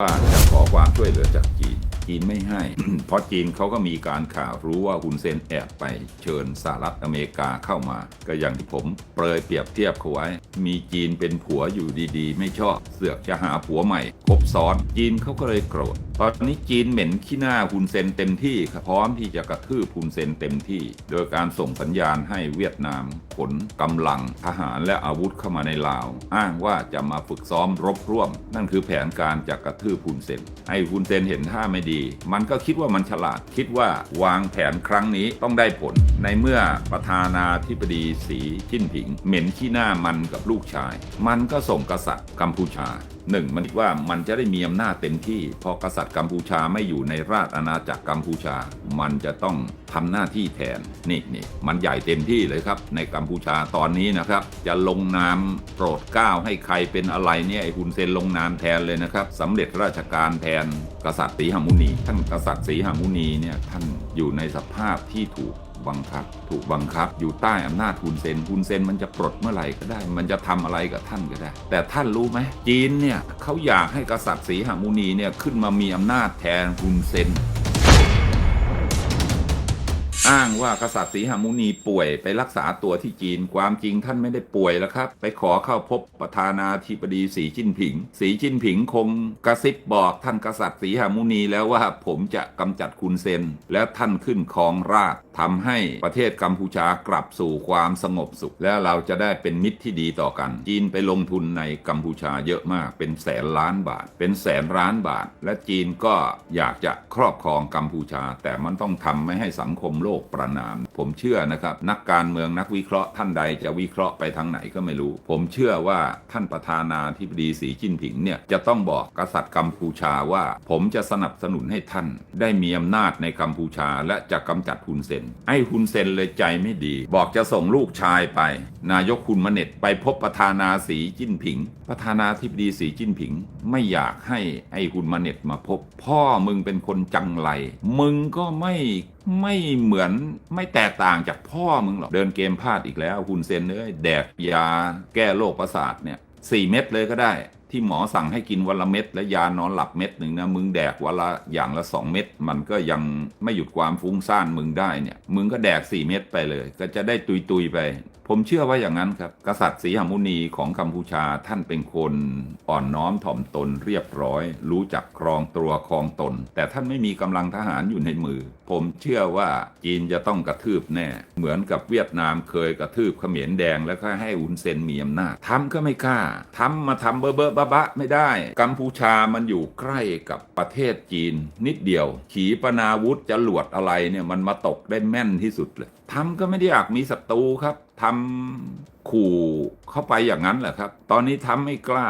ว่าจะขอความช่วยเหลือจากจีน จีนไม่ให้ เพราะจีนเขาก็มีการข่าวรู้ว่าฮุนเซนแอบไปเชิญสหรัฐอเมริกาเข้ามา ก็อย่างที่ผมเปรยเปรียบเทียบเขาไว้ มีจีนเป็นผัวอยู่ดีๆ ไม่ชอบเสือกจะหาผัวใหม่คบซ้อนจีนเขาก็เลยโกรธตอนนี้จีนเหม็นขี้หน้าฮุนเซนเต็มที่ครับพร้อมที่จะกระทืบฮุนเซนเต็มที่ โดยการส่งสัญญาณให้เวียดนามขนกำลังทหารและอาวุธเข้ามาในลาว อ้างว่าจะมาฝึกซ้อมรบร่วม นั่นคือแผนการจะกระทืบฮุนเซนให้ฮุนเซนเห็นท่าไม่ดีมันก็คิดว่ามันฉลาด คิดว่าวางแผนครั้งนี้ต้องได้ผล ในเมื่อประธานาธิบดีสีจิ้นผิง เหม็นขี้หน้ามันกับลูกชาย มันก็ส่งกษัตริย์กัมพูชาหนึ่งมันคิดว่ามันจะได้มีอำนาจเต็มที่ พอกษัตริย์กัมพูชาไม่อยู่ในราชอาณาจักรกัมพูชา มันจะต้อง ทำหน้าที่แทนนี่นี่มันใหญ่เต็มที่เลยครับในกัมพูชาตอนนี้นะครับ จะลงนามโปรดเกล้าให้ใครเป็นอะไรเนี่ยไอ้ฮุนเซนลงนามแทนเลยนะครับสำเร็จราชการแทนกษัตริย์สีหมุนีท่านกษัตริย์สีหมุนีเนี่ยท่านอยู่ในสภาพที่ถูกบังคับ ถูกบังคับ อยู่ใต้อำนาจฮุนเซนฮุนเซนมันจะปลดเมื่อไหร่ก็ได้ มันจะทำอะไรกับท่านก็ได้ แต่ท่านรู้ไหมจีนเนี่ยเขาอยากให้กษัตริย์สีหมุนีเนี่ยขึ้นมามีอำนาจแทนฮุนเซน อ้างว่ากษัตริย์สีหมุนีป่วยไปรักษาตัวที่จีน ความจริงท่านไม่ได้ป่วยแล้วครับ ไปขอเข้าพบประธานาธิบดีสีจิ้นผิง สีจิ้นผิงคงกระซิบบอกท่านกษัตริย์สีหมุนีแล้วว่าผมจะกำจัดคุณเซน แล้วท่านขึ้นครองราชย์ทำให้ประเทศกัมพูชากลับสู่ความสงบสุข และเราจะได้เป็นมิตรที่ดีต่อกัน จีนไปลงทุนในกัมพูชาเยอะมากเป็นแสนล้านบาท เป็นแสนล้านบาท และจีนก็อยากจะครอบครองกัมพูชา แต่มันต้องทำไม่ให้สังคมโลกประนาม ผมเชื่อนะครับ นักการเมืองนักวิเคราะห์ท่านใดจะวิเคราะห์ไปทางไหนก็ไม่รู้ ผมเชื่อว่าท่านประธานาธิบดีสีจิ้นผิงเนี่ยจะต้องบอกกษัตริย์กัมพูชาว่า ผมจะสนับสนุนให้ท่าน ได้มีอำนาจในกัมพูชา และจะกำจัดฮุนเซนไอ้ฮุนเซนเลยใจไม่ดี บอกจะส่งลูกชายไป นายกคุณมเน็ตไปพบประธานาสีจิ้นผิง ประธานาธิบดีสีจิ้นผิง ไม่อยากให้ไอ้ฮุนมเน็ตมาพบ พ่อมึงเป็นคนจังไร มึงก็ไม่ ไม่เหมือนไม่แตกต่างจากพ่อมึงหรอก เดินเกมพลาดอีกแล้วฮุนเซนเอ้ยแดกยาแก้โรคประสาทเนี่ยสี่เม็ดเลยก็ได้ ที่หมอสั่งให้กินวันละเม็ดและยานอนหลับเม็ดหนึ่งนะมึงแดกวันละอย่างละสองเม็ดมันก็ยังไม่หยุดความฟุ้งซ่านมึงได้เนี่ย มึงก็แดก4เม็ดไปเลย ก็จะได้ตุยๆไป ผมเชื่อว่าอย่างนั้นครับ กษัตริย์ศรีหมุนีของกัมพูชาท่านเป็นคนอ่อนน้อมถ่อมตนเรียบร้อย รู้จักครองตัวครองตน แต่ท่านไม่มีกำลังทหารอยู่ในมือ ผมเชื่อว่าจีนจะต้องกระทืบแน่ เหมือนกับเวียดนามเคยกระทืบเขมรแดงแล้วก็ให้อุนเซนมีอำนาจทำก็ไม่กล้าทำมาทำเบอร์เบอร์บะบะไม่ได้ กัมพูชามันอยู่ใกล้กับประเทศจีน นิดเดียว ขีปนาวุธจะหลวดอะไรเนี่ยมันมาตกได้แม่นที่สุดเลยทำก็ไม่ได้อยากมีศัตรูครับ ทำขู่เข้าไปอย่างนั้นแหละครับ ตอนนี้ทำไม่กล้า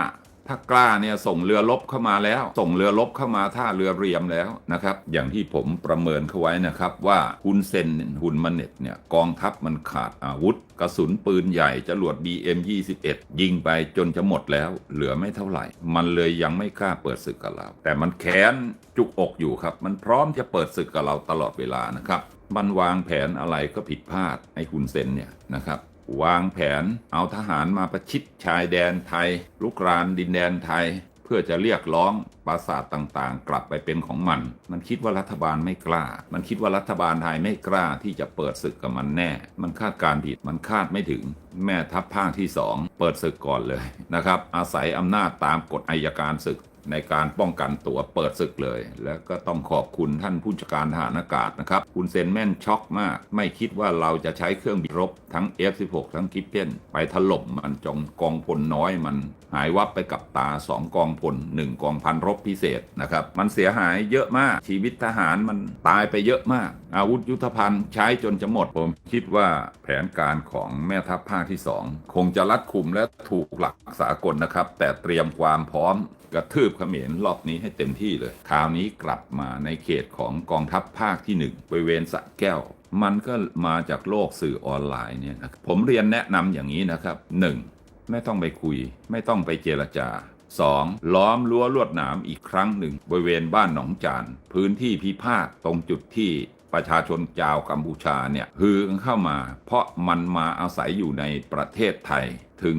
ถ้ากล้าเนี่ยส่งเรือรบเข้ามาแล้ว ส่งเรือรบเข้ามาท่าเรือเรียมแล้วนะครับ อย่างที่ผมประเมินเขาไว้นะครับ ว่าฮุนเซนฮุนมันเน็ตเนี่ยกองทัพมันขาดอาวุธ กระสุนปืนใหญ่จรวด BM 21 ยิงไปจนจะหมดแล้ว เหลือไม่เท่าไหร่ มันเลยยังไม่กล้าเปิดศึกกับเรา แต่มันแค้นจุกอกอยู่ครับ มันพร้อมจะเปิดศึกกับเราตลอดเวลานะครับ มันวางแผนอะไรก็ผิดพลาดไอ้ฮุนเซนเนี่ยนะครับวางแผนเอาทหารมาประชิดชายแดนไทย ลุกรานดินแดนไทย เพื่อจะเรียกร้องปราสาทต่างๆ กลับไปเป็นของมัน มันคิดว่ารัฐบาลไม่กล้า มันคิดว่ารัฐบาลไทยไม่กล้าที่จะเปิดศึกกับมันแน่ มันคาดการณ์ผิดมันคาดไม่ถึง แม่ทัพภาคที่สองเปิดศึกก่อนเลยนะครับอาศัยอำนาจตามกฎอัยการศึก ในการป้องกันตัวเปิดศึกเลย แล้วก็ต้องขอบคุณท่านผู้จัดการทหารอากาศนะครับ คุณเซนแม่นช็อกมาก ไม่คิดว่าเราจะใช้เครื่องบินรบทั้ง F16 ทั้งกิปเพนไปถล่มมันจงกองพลน้อยมัน หายวับไปกับตา 2 กองพล1 กองพันรบพิเศษนะครับ มันเสียหายเยอะมากชีวิตทหารมันตายไปเยอะมาก อาวุธยุทธภัณฑ์ใช้จนจะหมดผมคิดว่าแผนการของแม่ทัพภาคที่ 2 คงจะรัดคุมและถูกหลักสากลนะครับ แต่เตรียมความพร้อมกระทืบเขมรรอบนี้ให้เต็มที่เลย คราวนี้กลับมาในเขตของกองทัพภาคที่หนึ่งบริเวณสะแก้ว มันก็มาจากโลกสื่อออนไลน์เนี่ยนะผมเรียนแนะนำอย่างนี้นะครับ 1. ไม่ต้องไปคุย ไม่ต้องไปเจรจา 2. ล้อมรั้วลวดหนามอีกครั้งหนึ่ง บริเวณบ้านหนองจานพื้นที่พิพาทตรงจุดที่ประชาชนชาวกัมพูชาเนี่ยฮือกันเข้ามา เพราะมันมาอาศัยอยู่ในประเทศไทย ถึง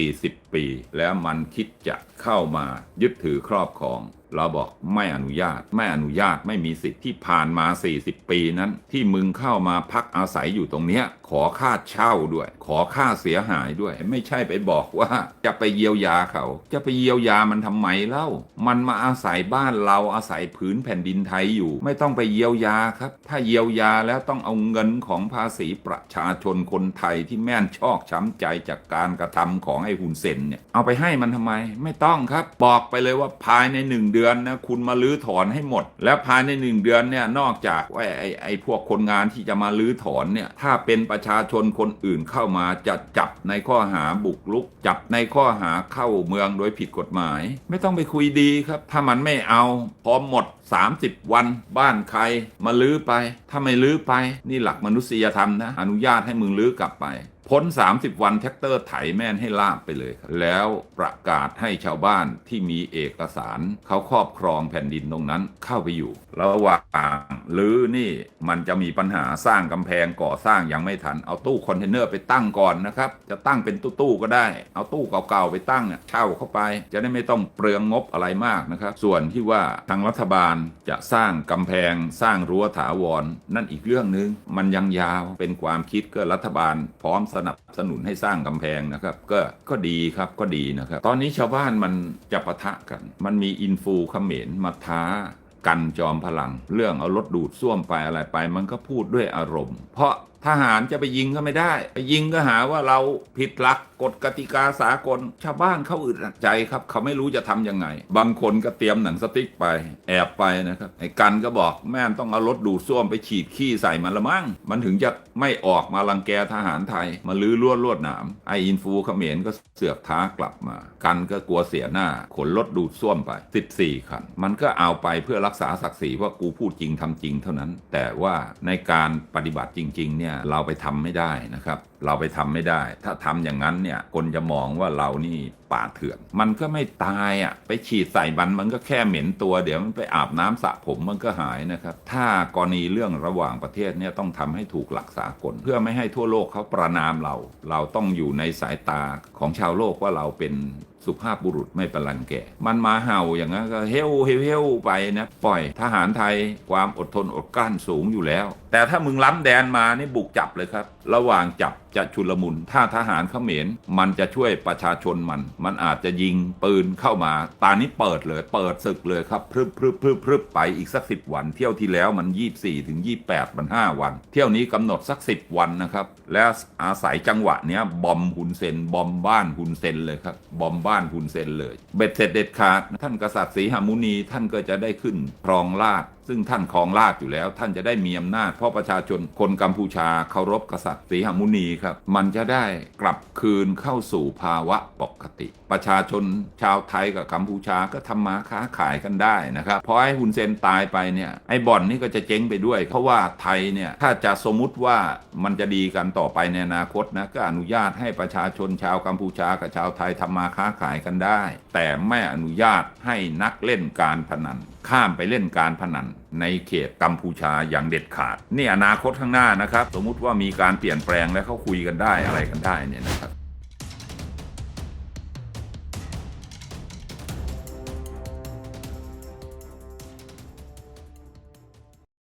40 ปี แล้วมันคิดจะเข้ามายึดถือครอบครอง เราบอกไม่อนุญาต ไม่อนุญาตไม่มีสิทธิ์ที่ผ่านมา 40 ปีนั้น ที่มึงเข้ามาพักอาศัยอยู่ตรงเนี้ย ขอค่าเช่าด้วย ขอค่าเสียหายด้วย ไม่ใช่ไปบอกว่าจะไปเยียวยาเขา จะไปเยียวยามันทำไมเล่า มันมาอาศัยบ้านเราอาศัยผืนแผ่นดินไทยอยู่ ไม่ต้องไปเยียวยาครับ ถ้าเยียวยาแล้วต้องเอาเงินของภาษีประชาชนคนไทยที่แม่นชอกช้ำใจจากการกระทำของไอ้หุนเซนเนี่ยเอาไปให้มันทำไมไม่ต้องครับ บอกไปเลยว่าภายในหนึ่งเดือนนะคุณมาลื้อถอนให้หมด แล้วภายในหนึ่งเดือนเนี่ยนอกจากว่าไอ้ไอ้พวกคนงานที่จะมาลื้อถอนเนี่ยถ้าเป็นประชาชนคนอื่นเข้ามาจะจับในข้อหาบุกรุก จับในข้อหาเข้าเมืองโดยผิดกฎหมาย ไม่ต้องไปคุยดีครับ ถ้ามันไม่เอาพร้อมหมด 30 วัน บ้านใครมาลื้อไป ถ้าไม่ลื้อไป นี่หลักมนุษยธรรมนะ อนุญาตให้มึงลื้อกลับไป พ้น 30 วันแท็กเตอร์ไถแม่นให้ลาบไปเลยครับแล้วประกาศให้ชาวบ้านที่มีเอกสารเขาครอบครองแผ่นดินตรงนั้นเข้าไปอยู่ ระหว่างหรือนี่มันจะมีปัญหาสร้างกำแพงก่อสร้างยังไม่ทัน เอาตู้คอนเทนเนอร์ไปตั้งก่อนนะครับ จะตั้งเป็นตู้ๆก็ได้ เอาตู้เก่าๆไปตั้งเนี่ยเช่าเข้าไป จะได้ไม่ต้องเปลืองงบอะไรมากนะครับ ส่วนที่ว่าทางรัฐบาลจะสร้างกำแพงสร้างรั้วถาวร นั่นอีกเรื่องหนึงมันยังยาวเป็นความคิดก็รัฐบาลพร้อมสนับสนุนให้สร้างกำแพงนะครับ ก็ก็ดีครับก็ดีนะครับ ตอนนี้ชาวบ้านมันจะปะทะกัน มันมีอินฟูเขมรมาท้ากันจอมพลัง เรื่องเอารถดูดซ่วมไปอะไรไป มันก็พูดด้วยอารมณ์ เพราะ ทหารจะไปยิงก็ไม่ได้ ไปยิงก็หาว่าเราผิดหลักกฎกติกาสากล ชาวบ้านเขาอึดอัดใจครับ เขาไม่รู้จะทำยังไง บางคนก็เตรียมหนังสติ๊กไป แอบไปนะครับไอ้กันก็บอกแม่ต้องเอารถดูดซ่วมไปฉีดขี้ใส่มันละมั้งมันถึงจะไม่ออกมาลังแกทหารไทย มาลื้อลวดลวดหนามไออินฟูเขมรก็เสือกท้ากลับมา กันก็กลัวเสียหน้า ขนรถดูดซ่วมไป 14 คัน มันก็เอาไปเพื่อรักษาศักดิ์ศรีว่ากูพูดจริงทำจริงเท่านั้น แต่ว่าในการปฏิบัติจริงๆเนี่ยเราไปทำไม่ได้นะครับเราไปทำไม่ได้ ถ้าทำอย่างนั้นเนี่ยคนจะมองว่าเรานี่ป่าเถื่อน มันก็ไม่ตายอะ ไปฉีดใส่มันมันก็แค่เหม็นตัว เดี๋ยวมันไปอาบน้ำสระผมมันก็หายนะครับ ถ้ากรณีเรื่องระหว่างประเทศเนี่ยต้องทำให้ถูกหลักสากล เพื่อไม่ให้ทั่วโลกเขาประนามเรา เราต้องอยู่ในสายตาของชาวโลกว่าเราเป็นสุภาพบุรุษไม่ประลังแก่ มันมาเห่าอย่างนั้นก็เฮลเฮลเฮลไปนะปล่อยทหารไทยความอดทนอดกลั้นสูงอยู่แล้ว แต่ถ้ามึงล้ำแดนมานี่บุกจับเลยครับ ระหว่างจับจะชุลมุน ถ้าทหารเขมรมันจะช่วยประชาชนมัน มันอาจจะยิงปืนเข้ามา ตานี้เปิดเลย เปิดศึกเลยครับพรึบพรึบพรึบพรึบไปอีกสักสิบวัน เที่ยวที่แล้วมัน 24ถึง28 มัน 5 วัน เที่ยวนี้กำหนดสัก 10 วันนะครับ แล้วอาศัยจังหวะเนี้ยบอมฮุนเซนบอมบ้านฮุนเซนเลยครับบอมบ้านฮุนเซนเลย เบ็ดเสร็จเด็ดขาด ท่านกษัตริย์ศรีหมุนีท่านก็จะได้ขึ้นครองราช ซึ่งท่านครองราชอยู่แล้ว ท่านจะได้มีอำนาจ เพราะประชาชนคนกัมพูชาเคารพกษัตริย์ศรีหมุนีครับ มันจะได้กลับคืนเข้าสู่ภาวะปกติ ประชาชนชาวไทยกับกัมพูชาก็ทำมาค้าขายกันได้นะครับพอไอ้ฮุนเซนตายไปเนี่ยไอ้บ่อนนี่ก็จะเจ๊งไปด้วย เพราะว่าไทยเนี่ยถ้าจะสมมุติว่ามันจะดีกันต่อไปในอนาคตนะก็อนุญาตให้ประชาชนชาวกัมพูชากับชาวไทยทำมาค้าขายกันได้ แต่ไม่อนุญาตให้นักเล่นการพนัน ข้ามไปเล่นการพนัน ในเขตกัมพูชาอย่างเด็ดขาด นี่อนาคตข้างหน้านะครับ สมมุติว่ามีการเปลี่ยนแปลงและเขาคุยกันได้อะไรกันได้เนี่ยนะครับ